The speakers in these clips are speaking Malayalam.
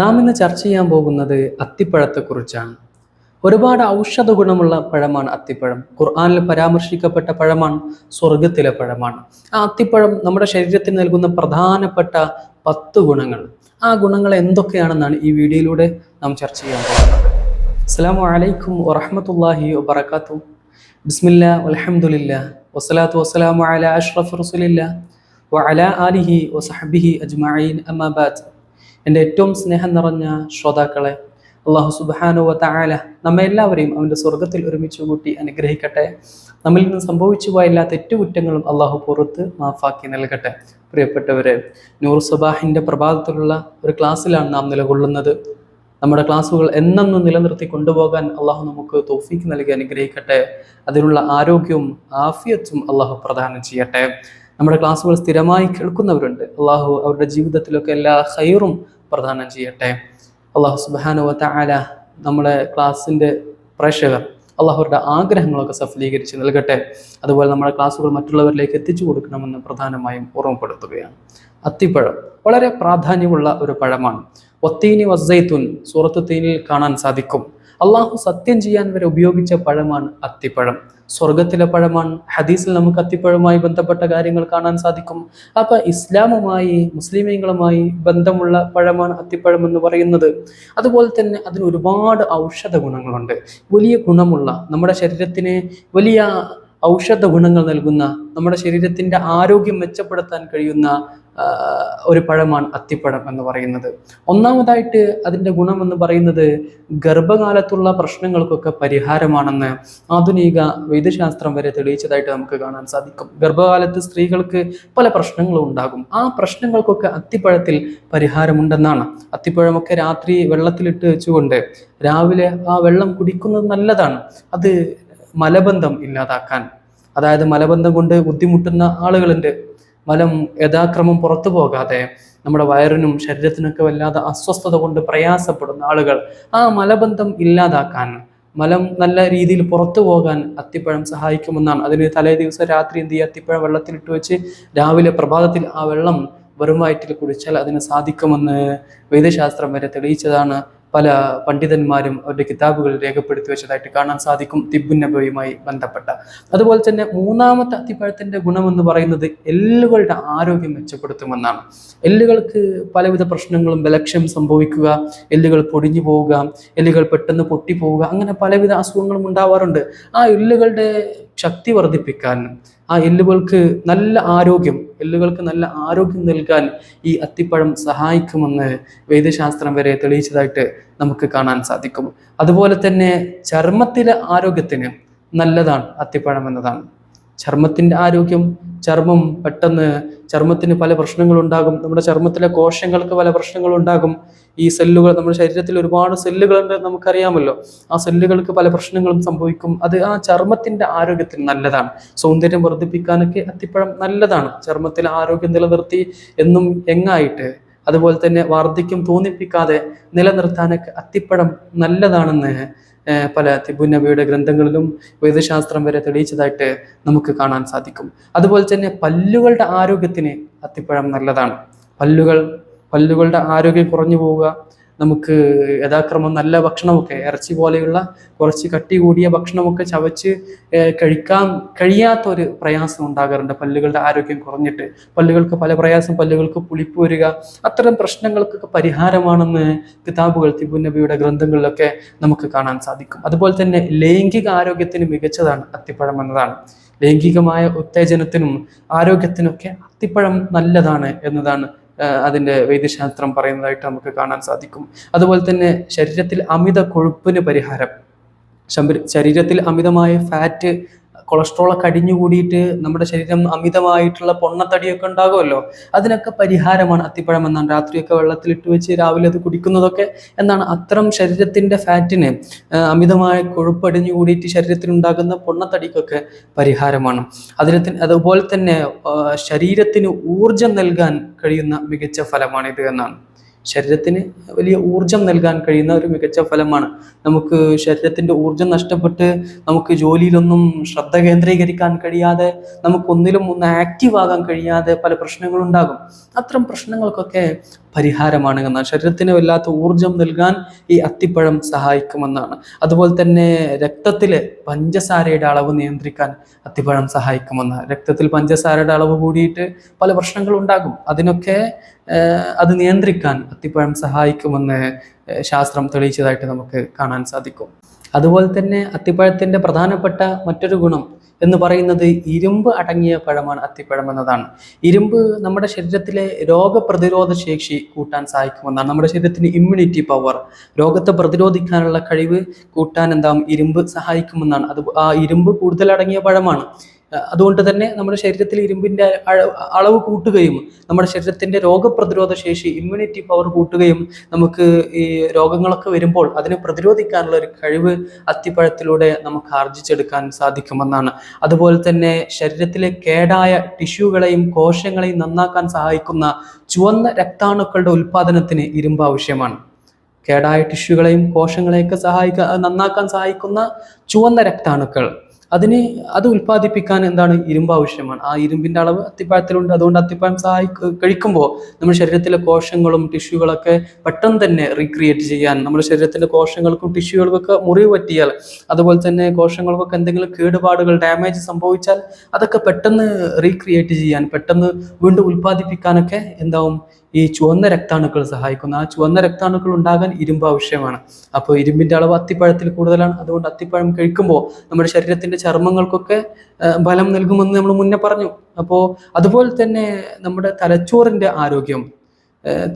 നാം ഇന്ന് ചർച്ച ചെയ്യാൻ പോകുന്നത് അത്തിപ്പഴത്തെക്കുറിച്ചാണ്. ഒരുപാട് ഔഷധ ഗുണമുള്ള പഴമാണ് അത്തിപ്പഴം. ഖുർആാനിൽ പരാമർശിക്കപ്പെട്ട പഴമാണ് സ്വർഗത്തിലെ പഴമാണ്. ആ അത്തിപ്പഴം നമ്മുടെ ശരീരത്തിന് നൽകുന്ന പ്രധാനപ്പെട്ട പത്ത് ഗുണങ്ങൾ. ആ ഗുണങ്ങൾ എന്തൊക്കെയാണെന്നാണ് ഈ വീഡിയോയിലൂടെ നാം ചർച്ച ചെയ്യാൻ പോകുന്നത്. അസ്സാം വലൈക്കും വറഹമത്തല്ലാഹി വബർക്കാത്തു ബിസ്മില്ല അലഹമുല്ല വസ്സലാത്തു വസ്സലാമു അല അഷ്റഫ് റസുലില്ല വഅല ആലിഹി വസഹബിഹി അജ്മഈൻ. അമ്മാബാദ് എന്റെ ഏറ്റവും സ്നേഹം നിറഞ്ഞ ശ്രോതാക്കളെ അള്ളാഹു സുബാനുവ താല നമ്മെ എല്ലാവരെയും അവന്റെ സ്വർഗത്തിൽ ഒരുമിച്ച് കൂട്ടി അനുഗ്രഹിക്കട്ടെ. നമ്മിൽ നിന്ന് സംഭവിച്ചു പോയ തെറ്റുകുറ്റങ്ങളും അള്ളാഹു പുറത്ത് മാഫാക്കി നൽകട്ടെ. പ്രിയപ്പെട്ടവരെ നൂർ സുബാഹിന്റെ പ്രഭാതത്തിലുള്ള ഒരു ക്ലാസ്സിലാണ് നാം നിലകൊള്ളുന്നത്. നമ്മുടെ ക്ലാസ്സുകൾ എന്നെന്നും നിലനിർത്തി കൊണ്ടുപോകാൻ അള്ളാഹു നമുക്ക് തോഫീക്ക് നൽകി അനുഗ്രഹിക്കട്ടെ. അതിനുള്ള ആരോഗ്യവും ആഫിയത്തും അള്ളാഹു പ്രദാനം ചെയ്യട്ടെ. നമ്മുടെ ക്ലാസ്സുകൾ സ്ഥിരമായി കേൾക്കുന്നവരുണ്ട്. അള്ളാഹു അവരുടെ ജീവിതത്തിലൊക്കെ എല്ലാ ഹൈറും പ്രദാനം ചെയ്യട്ടെ. അള്ളാഹു സുബാനുവത്ത നമ്മുടെ ക്ലാസ്സിന്റെ പ്രേക്ഷകർ അള്ളാഹുരുടെ ആഗ്രഹങ്ങളൊക്കെ സഫലീകരിച്ച് നൽകട്ടെ. അതുപോലെ നമ്മുടെ ക്ലാസ്സുകൾ മറ്റുള്ളവരിലേക്ക് എത്തിച്ചു കൊടുക്കണമെന്ന് പ്രധാനമായും ഓർമ്മപ്പെടുത്തുകയാണ്. അത്തിപ്പഴം വളരെ പ്രാധാന്യമുള്ള ഒരു പഴമാണ്. ഒത്തീനി വസൈത്തുൻ സൂറത്ത് തീനിൽ കാണാൻ സാധിക്കും. അള്ളാഹു സത്യം ചെയ്യാൻ വരെ ഉപയോഗിച്ച പഴമാണ് അത്തിപ്പഴം. സ്വർഗത്തിലെ പഴമാണ് ഹദീസിൽ നമുക്ക് അത്തിപ്പഴവുമായി ബന്ധപ്പെട്ട കാര്യങ്ങൾ കാണാൻ സാധിക്കും. അപ്പൊ ഇസ്ലാമുമായി മുസ്ലിമീങ്ങളുമായി ബന്ധമുള്ള പഴമാണ് അത്തിപ്പഴം എന്ന് പറയുന്നത്. അതുപോലെ തന്നെ അതിന് ഒരുപാട് ഔഷധ ഗുണങ്ങളുണ്ട്. വലിയ ഗുണമുള്ള നമ്മുടെ ശരീരത്തിന് വലിയ ഔഷധ ഗുണങ്ങൾ നൽകുന്ന നമ്മുടെ ശരീരത്തിന്റെ ആരോഗ്യം മെച്ചപ്പെടുത്താൻ കഴിയുന്ന ഒരു പഴമാണ് അത്തിപ്പഴം എന്ന് പറയുന്നത്. ഒന്നാമതായിട്ട് അതിന്റെ ഗുണം എന്ന് പറയുന്നത് ഗർഭകാലത്തുള്ള പ്രശ്നങ്ങൾക്കൊക്കെ പരിഹാരമാണെന്ന് ആധുനിക വൈദ്യശാസ്ത്രം വരെ തെളിയിച്ചതായിട്ട് നമുക്ക് കാണാൻ സാധിക്കും. ഗർഭകാലത്ത് സ്ത്രീകൾക്ക് പല പ്രശ്നങ്ങളും ഉണ്ടാകും. ആ പ്രശ്നങ്ങൾക്കൊക്കെ അത്തിപ്പഴത്തിൽ പരിഹാരമുണ്ടെന്നാണ്. അത്തിപ്പഴമൊക്കെ രാത്രി വെള്ളത്തിലിട്ട് വെച്ചുകൊണ്ട് രാവിലെ ആ വെള്ളം കുടിക്കുന്നത് നല്ലതാണ്. അത് മലബന്ധം ഇല്ലാതാക്കാൻ അതായത് മലബന്ധം കൊണ്ട് ബുദ്ധിമുട്ടുന്ന ആളുകളുണ്ട്. മലം യഥാക്രമം പുറത്തു പോകാതെ നമ്മുടെ വയറിനും ശരീരത്തിനൊക്കെ വല്ലാതെ അസ്വസ്ഥത കൊണ്ട് പ്രയാസപ്പെടുന്ന ആളുകൾ ആ മലബന്ധം ഇല്ലാതാക്കാൻ മലം നല്ല രീതിയിൽ പുറത്തു പോകാൻ അത്തിപ്പഴം സഹായിക്കുമെന്നാണ്. അതിന് തലേ ദിവസം രാത്രി എന്ത് ചെയ്യുക? അത്തിപ്പഴം വെള്ളത്തിലിട്ട് വെച്ച് രാവിലെ പ്രഭാതത്തിൽ ആ വെള്ളം വെറും വയറ്റിൽ കുടിച്ചാൽ അതിന് സാധിക്കുമെന്ന് വൈദ്യശാസ്ത്രം വരെ തെളിയിച്ചതാണ്. പല പണ്ഡിതന്മാരും അവരുടെ കിതാബുകൾ രേഖപ്പെടുത്തി വെച്ചതായിട്ട് കാണാൻ സാധിക്കും തിബുൻ നബിയുമായി ബന്ധപ്പെട്ട. അതുപോലെ തന്നെ മൂന്നാമത്തെ അത്തിപ്പഴത്തിന്റെ ഗുണമെന്ന് പറയുന്നത് എല്ലുകളുടെ ആരോഗ്യം മെച്ചപ്പെടുത്തുമെന്നാണ്. എല്ലുകൾക്ക് പലവിധ പ്രശ്നങ്ങളും ബലക്ഷ്യം സംഭവിക്കുക എല്ലുകൾ പൊടിഞ്ഞു പോവുക എല്ലുകൾ പെട്ടെന്ന് പൊട്ടിപ്പോവുക അങ്ങനെ പലവിധ അസുഖങ്ങളും ഉണ്ടാവാറുണ്ട്. ആ എല്ലുകളുടെ ശക്തി വർദ്ധിപ്പിക്കാനും ആ എല്ലുകൾക്ക് നല്ല ആരോഗ്യം എല്ലുകൾക്ക് നല്ല ആരോഗ്യം നൽകാൻ ഈ അത്തിപ്പഴം സഹായിക്കുമെന്ന് വൈദ്യശാസ്ത്രം വരെ തെളിയിച്ചതായിട്ട് നമുക്ക് കാണാൻ സാധിക്കും. അതുപോലെ തന്നെ ചർമ്മത്തിലെ ആരോഗ്യത്തിന് നല്ലതാണ് അത്തിപ്പഴം എന്നതാണ്. ചർമ്മത്തിന്റെ ആരോഗ്യം ചർമ്മം പെട്ടെന്ന് ചർമ്മത്തിന് പല പ്രശ്നങ്ങളുണ്ടാകും. നമ്മുടെ ചർമ്മത്തിലെ കോശങ്ങൾക്ക് പല പ്രശ്നങ്ങളുണ്ടാകും. ഈ സെല്ലുകൾ നമ്മുടെ ശരീരത്തിൽ ഒരുപാട് സെല്ലുകളുണ്ട് നമുക്കറിയാമല്ലോ. ആ സെല്ലുകൾക്ക് പല പ്രശ്നങ്ങളും സംഭവിക്കും. അത് ആ ചർമ്മത്തിന്റെ ആരോഗ്യത്തിന് നല്ലതാണ്. സൗന്ദര്യം വർദ്ധിപ്പിക്കാനൊക്കെ അത്തിപ്പഴം നല്ലതാണ്. ചർമ്മത്തിലെ ആരോഗ്യം നിലനിർത്തി എന്നും എങ്ങായിട്ട് അതുപോലെ തന്നെ വാർദ്ധക്യം തോന്നിപ്പിക്കാതെ നിലനിർത്താനൊക്കെ അത്തിപ്പഴം നല്ലതാണെന്ന് പല തിബുനബിയുടെ ഗ്രന്ഥങ്ങളിലും വേദശാസ്ത്രം വരെ തെളിയിച്ചതായിട്ട് നമുക്ക് കാണാൻ സാധിക്കും. അതുപോലെ തന്നെ പല്ലുകളുടെ ആരോഗ്യത്തിന് അത്തിപ്പഴം നല്ലതാണ്. പല്ലുകൾ പല്ലുകളുടെ ആരോഗ്യം കുറഞ്ഞു പോവുക നമുക്ക് യഥാക്രമം നല്ല ഭക്ഷണമൊക്കെ ഇറച്ചി പോലെയുള്ള കുറച്ച് കട്ടി കൂടിയ ഭക്ഷണമൊക്കെ ചവച്ച് കഴിക്കാൻ കഴിയാത്ത ഒരു പ്രയാസം ഉണ്ടാകാറുണ്ട്. പല്ലുകളുടെ ആരോഗ്യം കുറഞ്ഞിട്ട് പല്ലുകൾക്ക് പല പ്രയാസം പല്ലുകൾക്ക് പുളിപ്പ് വരിക അത്തരം പ്രശ്നങ്ങൾക്കൊക്കെ പരിഹാരമാണെന്ന് കിതാബുകൾ തിബുനബിയുടെ ഗ്രന്ഥങ്ങളിലൊക്കെ നമുക്ക് കാണാൻ സാധിക്കും. അതുപോലെ തന്നെ ലൈംഗിക ആരോഗ്യത്തിന് മികച്ചതാണ് അത്തിപ്പഴം എന്നതാണ്. ലൈംഗികമായ ഉത്തേജനത്തിനും ആരോഗ്യത്തിനൊക്കെ അത്തിപ്പഴം നല്ലതാണ് എന്നതാണ് അതിന്റെ വൈദ്യശാസ്ത്രം പറയുന്നതായിട്ട് നമുക്ക് കാണാൻ സാധിക്കും. അതുപോലെ തന്നെ ശരീരത്തിൽ അമിത കൊഴുപ്പിന് പരിഹാരം. ശരീരത്തിൽ അമിതമായ ഫാറ്റ് കൊളസ്ട്രോൾ ഒക്കെ അടിഞ്ഞു കൂടിയിട്ട് നമ്മുടെ ശരീരം അമിതമായിട്ടുള്ള പൊണ്ണത്തടിയൊക്കെ ഉണ്ടാകുമല്ലോ? അതിനൊക്കെ പരിഹാരമാണ് അത്തിപ്പഴം എന്നാണ്. രാത്രിയൊക്കെ വെള്ളത്തിലിട്ട് വെച്ച് രാവിലെ അത് കുടിക്കുന്നതൊക്കെ എന്നാണ് അത്തരം ശരീരത്തിന്റെ ഫാറ്റിന് അമിതമായ കൊഴുപ്പടിഞ്ഞു കൂടിയിട്ട് ശരീരത്തിൽ ഉണ്ടാകുന്ന പൊണ്ണത്തടിക്കൊക്കെ പരിഹാരമാണ്. അതിന് അതുപോലെ തന്നെ ശരീരത്തിന് ഊർജം നൽകാൻ കഴിയുന്ന മികച്ച ഫലമാണിത് എന്നാണ്. ശരീരത്തിന് വലിയ ഊർജം നൽകാൻ കഴിയുന്ന ഒരു മികച്ച ഫലമാണ്. നമുക്ക് ശരീരത്തിന്റെ ഊർജം നഷ്ടപ്പെട്ട് നമുക്ക് ജോലിയിലൊന്നും ശ്രദ്ധ കേന്ദ്രീകരിക്കാൻ കഴിയാതെ നമുക്കൊന്നിലും ഒന്ന് ആക്റ്റീവ് ആകാൻ കഴിയാതെ പല പ്രശ്നങ്ങളുണ്ടാകും. അത്തരം പ്രശ്നങ്ങൾക്കൊക്കെ പരിഹാരമാണ് എന്നാൽ ശരീരത്തിന് വല്ലാത്ത ഊർജം നൽകാൻ ഈ അത്തിപ്പഴം സഹായിക്കുമെന്നാണ്. അതുപോലെ തന്നെ രക്തത്തിലെ പഞ്ചസാരയുടെ അളവ് നിയന്ത്രിക്കാൻ അത്തിപ്പഴം സഹായിക്കുമെന്നാണ്. രക്തത്തിൽ പഞ്ചസാരയുടെ അളവ് കൂടിയിട്ട് പല പ്രശ്നങ്ങളും ഉണ്ടാകും അതിനൊക്കെ അത് നിയന്ത്രിക്കാൻ അത്തിപ്പഴം സഹായിക്കുമെന്ന് ശാസ്ത്രം തെളിയിച്ചതായിട്ട് നമുക്ക് കാണാൻ സാധിക്കും. അതുപോലെ തന്നെ അത്തിപ്പഴത്തിന്റെ പ്രധാനപ്പെട്ട മറ്റൊരു ഗുണം എന്ന് പറയുന്നത് ഇരുമ്പ് അടങ്ങിയ പഴമാണ് അത്തിപ്പഴം എന്നതാണ്. ഇരുമ്പ് നമ്മുടെ ശരീരത്തിലെ രോഗപ്രതിരോധ ശേഷി കൂട്ടാൻ സഹായിക്കുമെന്നാണ്. നമ്മുടെ ശരീരത്തിന് ഇമ്മ്യൂണിറ്റി പവർ രോഗത്തെ പ്രതിരോധിക്കാനുള്ള കഴിവ് കൂട്ടാൻ എന്താവും? ഇരുമ്പ് സഹായിക്കുമെന്നാണ്. അത് ആ ഇരുമ്പ് കൂടുതൽ അടങ്ങിയ പഴമാണ്. അതുകൊണ്ട് തന്നെ നമ്മുടെ ശരീരത്തിൽ ഇരുമ്പിന്റെ അളവ് കൂട്ടുകയും നമ്മുടെ ശരീരത്തിന്റെ രോഗപ്രതിരോധ ശേഷി ഇമ്മ്യൂണിറ്റി പവർ കൂട്ടുകയും നമുക്ക് ഈ രോഗങ്ങളൊക്കെ വരുമ്പോൾ അതിനെ പ്രതിരോധിക്കാനുള്ള ഒരു കഴിവ് അത്തിപ്പഴത്തിലൂടെ നമുക്ക് ആർജിച്ചെടുക്കാൻ സാധിക്കുമെന്നാണ്. അതുപോലെ തന്നെ ശരീരത്തിലെ കേടായ ടിഷ്യൂകളെയും കോശങ്ങളെയും നന്നാക്കാൻ സഹായിക്കുന്ന ചുവന്ന രക്താണുക്കളുടെ ഉൽപാദനത്തിന് ഇരുമ്പ് ആവശ്യമാണ്. കേടായ ടിഷ്യൂകളെയും കോശങ്ങളെയൊക്കെ സഹായിക്കാൻ നന്നാക്കാൻ സഹായിക്കുന്ന ചുവന്ന രക്താണുക്കൾ. അതിന് അത് ഉൽപ്പാദിപ്പിക്കാൻ എന്താണ് ഇരുമ്പ് ആവശ്യമാണ്. ആ ഇരുമ്പിന്റെ അളവ് അത്തിപ്പഴത്തിലുണ്ട് അതുകൊണ്ട് അത്തിപ്പഴം സഹായി കഴിക്കുമ്പോൾ നമ്മുടെ ശരീരത്തിലെ കോശങ്ങളും ടിഷ്യൂകളൊക്കെ പെട്ടെന്ന് തന്നെ റീക്രിയേറ്റ് ചെയ്യാൻ നമ്മുടെ ശരീരത്തിലെ കോശങ്ങൾക്കും ടിഷ്യൂകൾക്കൊക്കെ മുറിവ് പറ്റിയാൽ അതുപോലെ തന്നെ കോശങ്ങൾക്കൊക്കെ എന്തെങ്കിലും കേടുപാടുകൾ ഡാമേജ് സംഭവിച്ചാൽ അതൊക്കെ പെട്ടെന്ന് റീക്രിയേറ്റ് ചെയ്യാൻ പെട്ടെന്ന് വീണ്ടും ഉൽപ്പാദിപ്പിക്കാനൊക്കെ എന്താവും ഈ ചുവന്ന രക്താണുക്കൾ സഹായിക്കുന്നു. ആ ചുവന്ന രക്താണുക്കൾ ഉണ്ടാകാൻ ഇരുമ്പ് ആവശ്യമാണ്. അപ്പോൾ ഇരുമ്പിന്റെ അളവ് അത്തിപ്പഴത്തിൽ കൂടുതലാണ്. അതുകൊണ്ട് അത്തിപ്പഴം കഴിക്കുമ്പോൾ നമ്മുടെ ശരീരത്തിന്റെ ചർമ്മങ്ങൾക്കൊക്കെ ബലം നൽകുമെന്ന് നമ്മൾ മുന്നേ പറഞ്ഞു. അപ്പോൾ അതുപോലെ തന്നെ നമ്മുടെ തലച്ചോറിന്റെ ആരോഗ്യം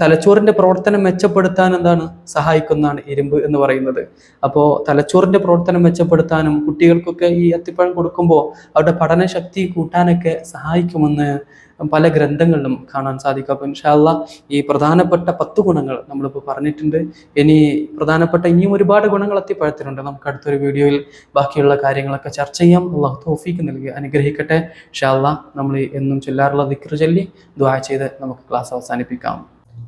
തലച്ചോറിന്റെ പ്രവർത്തനം മെച്ചപ്പെടുത്താൻ എന്താണ് സഹായിക്കുന്നതാണ് ഇരുമ്പ് എന്ന് പറയുന്നത്. അപ്പോൾ തലച്ചോറിന്റെ പ്രവർത്തനം മെച്ചപ്പെടുത്താനും കുട്ടികൾക്കൊക്കെ ഈ അത്തിപ്പഴം കൊടുക്കുമ്പോൾ അവരുടെ പഠനശക്തി കൂട്ടാനൊക്കെ സഹായിക്കുമെന്ന് പല ഗ്രന്ഥങ്ങളിലും കാണാൻ സാധിക്കും അപ്പോൾ ഇൻഷാല്ല ഈ പ്രധാനപ്പെട്ട പത്ത് ഗുണങ്ങൾ നമ്മളിപ്പോൾ പറഞ്ഞിട്ടുണ്ട് ഇനി പ്രധാനപ്പെട്ട ഇനിയും ഒരുപാട് ഗുണങ്ങൾ അത്തിപ്പഴത്തിനുണ്ട് നമുക്ക് അടുത്തൊരു വീഡിയോയിൽ ബാക്കിയുള്ള കാര്യങ്ങളൊക്കെ ചർച്ച ചെയ്യാം അള്ളാഹു തോഫീക്ക് നൽകി അനുഗ്രഹിക്കട്ടെ ഇൻഷാല്ല നമ്മൾ എന്നും ചൊല്ലാറുള്ള ദിക്ർ ചൊല്ലി ദ്വാ ചെയ്ത് നമുക്ക് ക്ലാസ് അവസാനിപ്പിക്കാം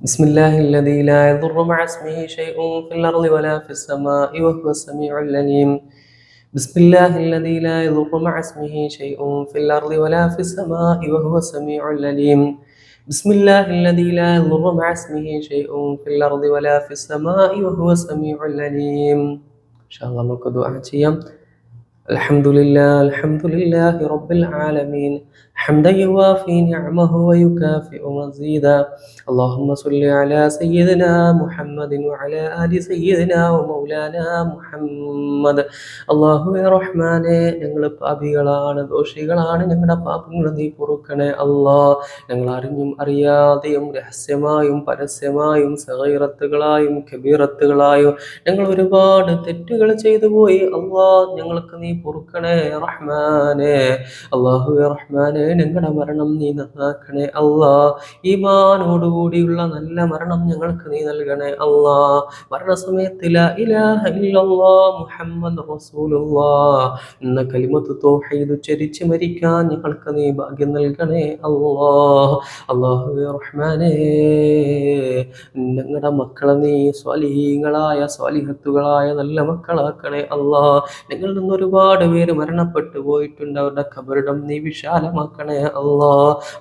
بسم الله الذي لا يضر مع اسمه شيء في الأرض ولا في السماء وهو السميع العليم بسم الله الذي لا يضر مع اسمه شيء في الأرض ولا في السماء وهو السميع العليم بسم الله الذي لا يضر مع اسمه شيء في الأرض ولا في السماء وهو السميع العليم إن شاء الله ملك دعاء الحمد لله الحمد لله رب العالمين حمدا يوافي نعمه ويكافئ مزيدا اللهم صل على سيدنا محمد وعلى آل سيدنا ومولانا محمد അള്ളാഹുവെ റഹ്മാനെ ഞങ്ങൾ പാപികളാണ് ദോഷികളാണ് ഞങ്ങളുടെ പാപങ്ങൾ നീ പൊറുക്കണേ അല്ലാ ഞങ്ങൾ അറിഞ്ഞും അറിയാതെയും രഹസ്യമായും പരസ്യമായും സഹൈറത്തുകളായും കബീറത്തുകളായും ഞങ്ങൾ ഒരുപാട് തെറ്റുകൾ ചെയ്തു പോയി അള്ളാ ഞങ്ങൾക്ക് നീ പൊറുക്കണേ റഹ്മാനെ. അള്ളാഹുവെ റഹ്മാനെ ഞങ്ങളുടെ മരണം നീ നന്നാക്കണേ അള്ളാ ഈമാനോടുകൂടിയുള്ള നല്ല മരണം ഞങ്ങൾക്ക് നീ നൽകണേ അല്ലാ. മരണസമയത്ത് ലാ ഇലാഹ ഇല്ലല്ലാ മുഹമ്മദ് റസൂലുള്ളാ. എന്ന കലിമത്ത് തോഹീദ് ഉച്ചരിച്ച് മരിക്കാൻ ഞങ്ങൾക്ക് നീ ഭാഗ്യം നൽകണേ അല്ലാ. അല്ലാഹുവേ റഹ്മാനേ. ഞങ്ങളുടെ മക്കളെ നീ സ്വാലിഹീങ്ങളായ സ്വാലിഹത്തുകളായ നല്ല മക്കളാക്കണേ അള്ളാ ഞങ്ങളിൽ നിന്ന് ഒരുപാട് പേര് മരണപ്പെട്ടു പോയിട്ടുണ്ട്. അവരുടെ കബറിടം നീ വിശാലമാക്കണേ അള്ളാ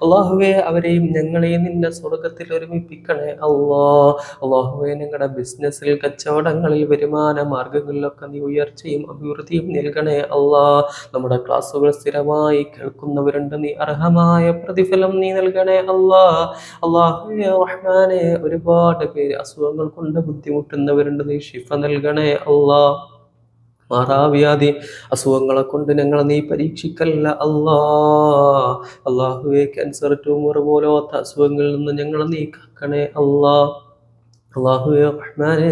അള്ളാഹുവെ അവരെയും ഞങ്ങളെയും നിന്റെ സ്വർഗത്തിൽ ഒരുമിപ്പിക്കണേ അള്ളാ അള്ളാഹുവെ ഞങ്ങളുടെ ബിസിനസ്സിൽ കച്ചവടങ്ങളിൽ വരുമാന മാർഗങ്ങളിലൊക്കെ നീ ഉയർച്ചയും അഭിവൃദ്ധിയും നൽകണേ അള്ളാ നമ്മുടെ ക്ലാസ്സുകൾ സ്ഥിരമായി കേൾക്കുന്നവരുണ്ട്. നീ അർഹമായ പ്രതിഫലം നീ നൽകണേ അള്ളാ അള്ളാഹുവേ റഹ്മാനെ ഒരുപാട് പേര് അസുഖങ്ങൾ കൊണ്ട് ബുദ്ധിമുട്ടുന്നവരുണ്ട്. നീ ഷിഫ നൽകണേ അള്ളാ മാറാവ്യാധി അസുഖങ്ങളെ കൊണ്ട് ഞങ്ങളെ നീ പരീക്ഷിക്കല്ല അള്ളാ അള്ളാഹുവേ ക്യാൻസർ ട്യൂമർ പോലോത്ത അസുഖങ്ങളിൽ നിന്ന് ഞങ്ങളെ നീ കാക്കണേ അല്ലാ. അള്ളാഹുവേ റഹ്മാനേ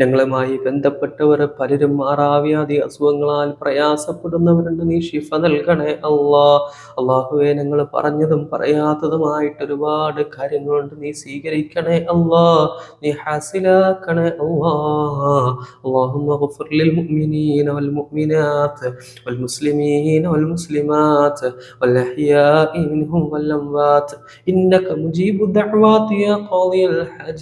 ഞങ്ങളുമായി ബന്ധപ്പെട്ടവർ പലരും മാറാവ്യാധി അസുഖങ്ങളാൽ പ്രയാസപ്പെടുന്നവരുണ്ട് നീ ഷിഫ നൽകണേ അല്ലാ അള്ളാഹുവെ ഞങ്ങൾ പറഞ്ഞതും പറയാത്തതുമായിട്ട് ഒരുപാട് കാര്യങ്ങളുണ്ട് നീ സ്വീകരിക്കണേ അല്ലാ നീ ഹാസിലാക്കണേ അല്ലാ اللهم اغفر للمؤمنين والمؤمنات والمسلمين والمسلمات والأحياء منهم والأموات إنك مجيب الدعوات يا قاضي الحاجات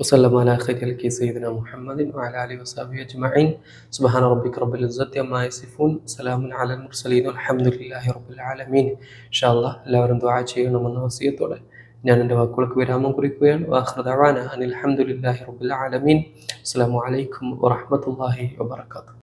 وسلم على خير خلق سيدنا محمد وعلى آله وصحبه أجمعين سبحان ربك رب العزة عما يصفون سلام على المرسلين والحمد لله رب العالمين إن شاء الله എല്ലാവരും ദുആ ചെയ്യണമെന്ന വസിയത്തോടെ ഞാൻ എൻ്റെ വാക്കുകൾക്ക് വിരാമം കുറിക്കുകയാണ് വാഹൃദാന അനിൽ അലഹമുല്ലാഹി റബ്ബുൽ ആലമീൻ അസ്സലാമു അലൈക്കും വറഹ്മത്തുള്ളാഹി വബറകാതുഹു